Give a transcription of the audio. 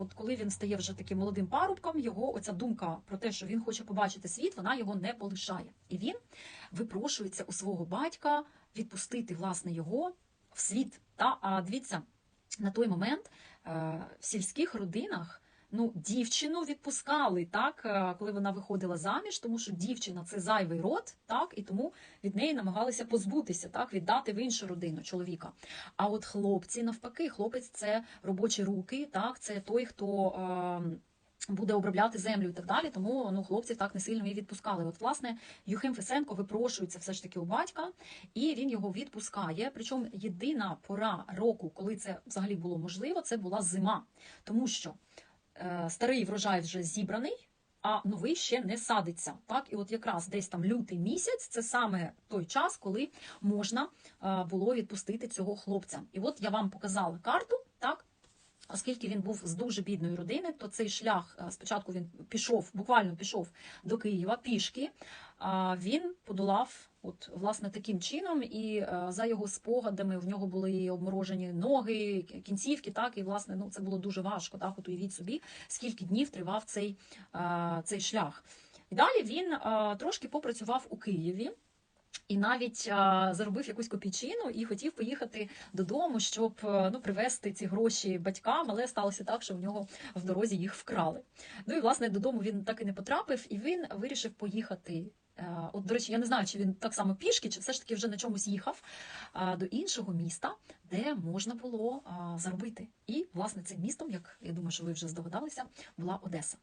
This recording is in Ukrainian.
От коли він стає вже таким молодим парубком, його оця думка про те, що він хоче побачити світ, вона його не полишає. І він випрошується у свого батька відпустити власне його в світ. Та а дивіться, на той момент е, в сільських родинах. Ну, дівчину відпускали так, е, коли вона виходила заміж, тому що дівчина це зайвий род, так, і тому від неї намагалися позбутися, так, віддати в іншу родину чоловіка. А от хлопці, навпаки, хлопець це робочі руки, так, це той, хто. Е, Буде обробляти землю і так далі, тому ну хлопців так не сильно і відпускали. От, власне, Юхим Фесенко випрошується все ж таки у батька, і він його відпускає. Причому єдина пора року, коли це взагалі було можливо, це була зима, тому що старий врожай вже зібраний, а новий ще не садиться. Так, і от якраз десь там лютий місяць це саме той час, коли можна е, було відпустити цього хлопця. І от я вам показала карту, так. Оскільки він був з дуже бідної родини, то цей шлях е, спочатку він пішов, буквально пішов до Києва пішки. Він подолав от власне таким чином, і е, за його спогадами в нього були обморожені ноги, кінцівки. Так і власне ну це було дуже важко. Так, от уявіть собі, скільки днів тривав цей, е, цей шлях. І далі він е, трошки попрацював у Києві. І навіть а, заробив якусь копійчину і хотів поїхати додому, щоб ну привезти ці гроші батькам, але сталося так, що в нього в дорозі їх вкрали. Ну і власне додому він так і не потрапив, і він вирішив поїхати. Е, От, до речі, я не знаю, чи він так само пішки, чи все ж таки вже на чомусь їхав до іншого міста, де можна було заробити. І власне цим містом, як я думаю, що ви вже здогадалися, була Одеса.